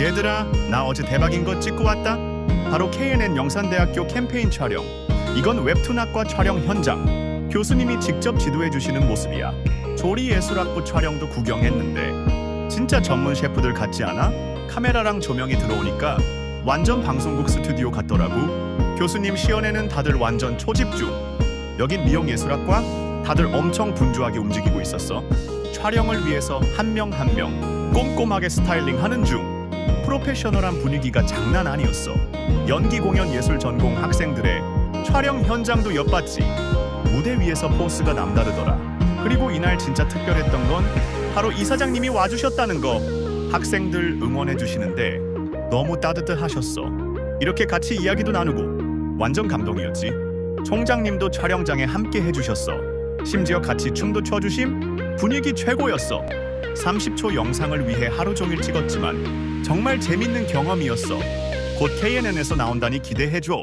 얘들아, 나 어제 대박인 거 찍고 왔다. 바로 KNN 영산대학교 캠페인 촬영. 이건 웹툰학과 촬영 현장. 교수님이 직접 지도해 주시는 모습이야. 조리예술학부 촬영도 구경했는데 진짜 전문 셰프들 같지 않아? 카메라랑 조명이 들어오니까 완전 방송국 스튜디오 같더라고. 교수님 시연에는 다들 완전 초집중. 여긴 미용예술학과 다들 엄청 분주하게 움직이고 있었어. 촬영을 위해서 한 명 한명 꼼꼼하게 스타일링 하는 중. 프로페셔널한 분위기가 장난 아니었어. 연기 공연 예술 전공 학생들의 촬영 현장도 엿봤지. 무대 위에서 포스가 남다르더라. 그리고 이날 진짜 특별했던 건 바로 이사장님이 와주셨다는 거. 학생들 응원해 주시는데 너무 따뜻하셨어. 이렇게 같이 이야기도 나누고 완전 감동이었지. 총장님도 촬영장에 함께 해주셨어. 심지어 같이 춤도 춰주심 분위기 최고였어. 30초 영상을 위해 하루 종일 찍었지만 정말 재밌는 경험이었어. 곧 KNN에서 나온다니 기대해줘.